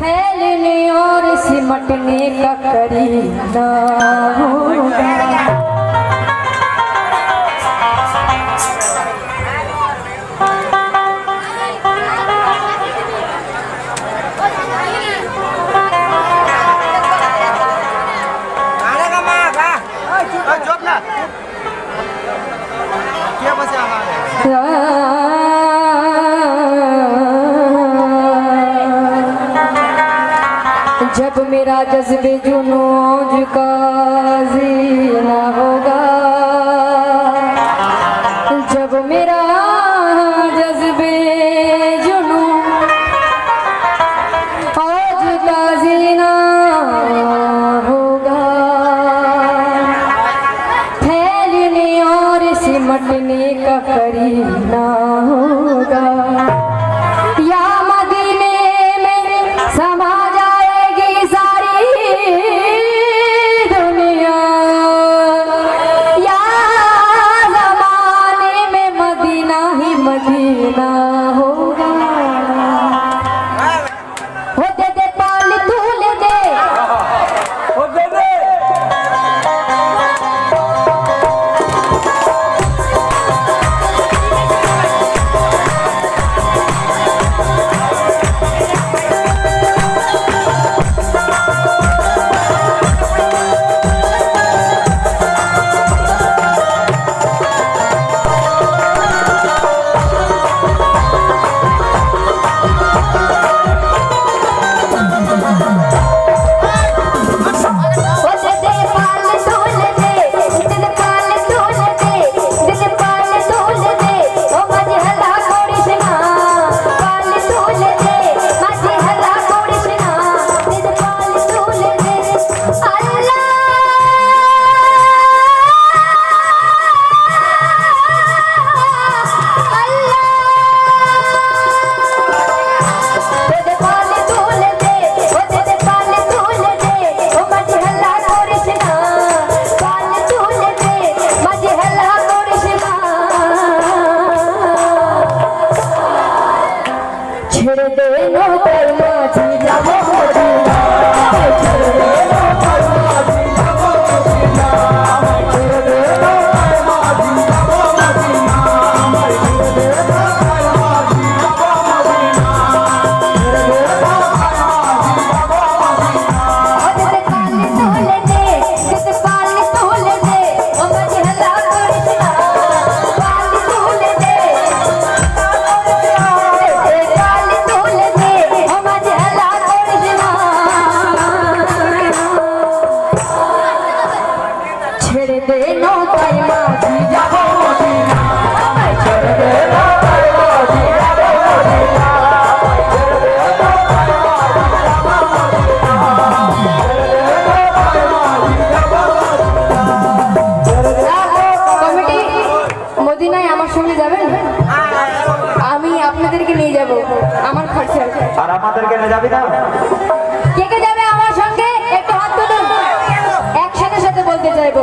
फैलने और सिमटने का करीब ना होगा जब मेरा जज्बे जुनूज का जीना होगा। जब मेरा ছেড়ে দে নৌকার মাঝি যাবো সঙ্গে যাবি না? কে কে যাবে আমার সঙ্গে? একটু হাত তুলুন। একসাথে সাথে বলতে চাইব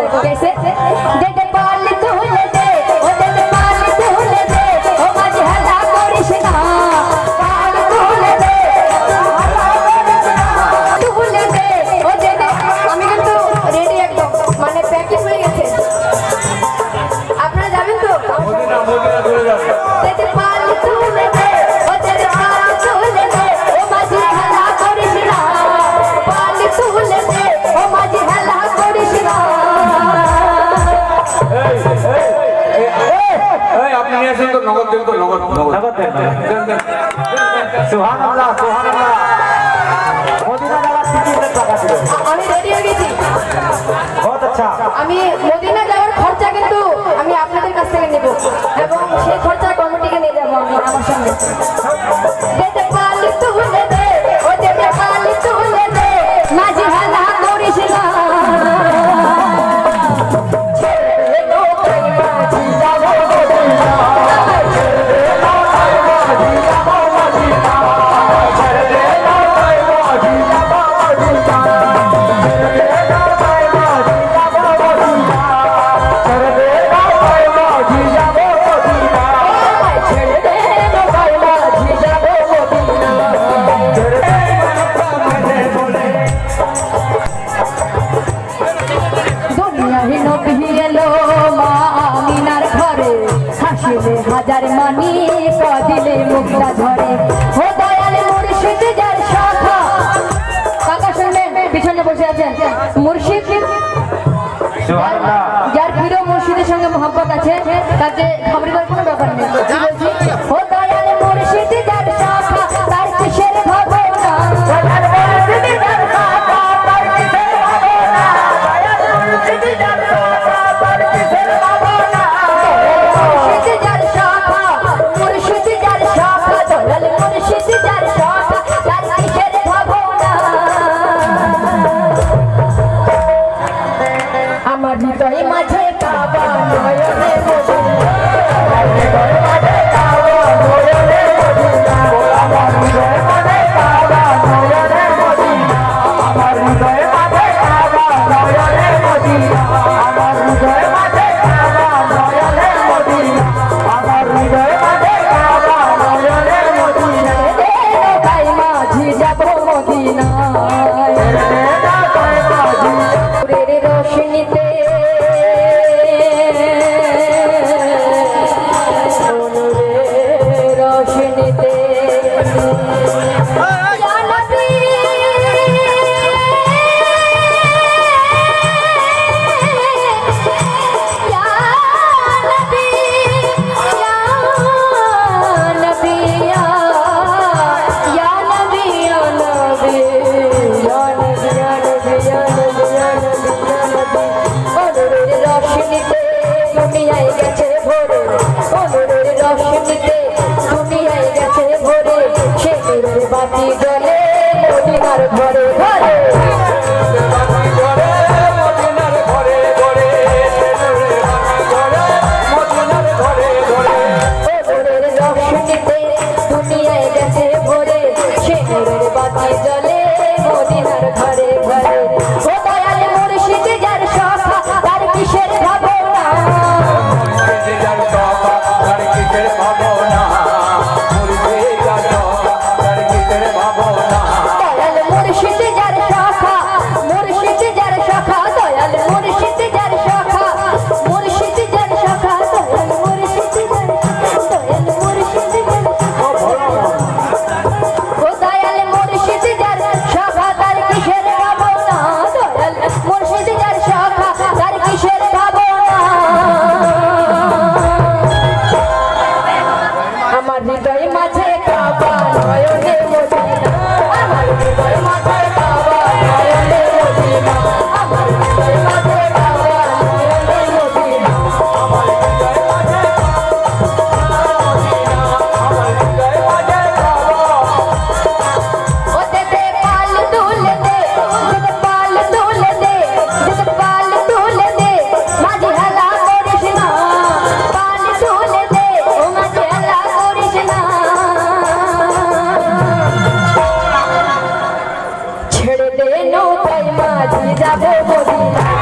নগদ দেন তো নগদ নগদ। দেন দেন দেন সুবহানাল্লাহ সুবহানাল্লাহ। মদিনা যাওয়ার টিকিটের টাকা দিল আমি রেডি হয়ে গেছি। বহুত আচ্ছা। আমি মদিনা যাওয়ার খরচা কিন্তু হচ্ছে তাতে খবর কোনো ব্যাপার নেই। 좋아요. ছেড়ে দে নৌকায় মাঝি যাব মদিনা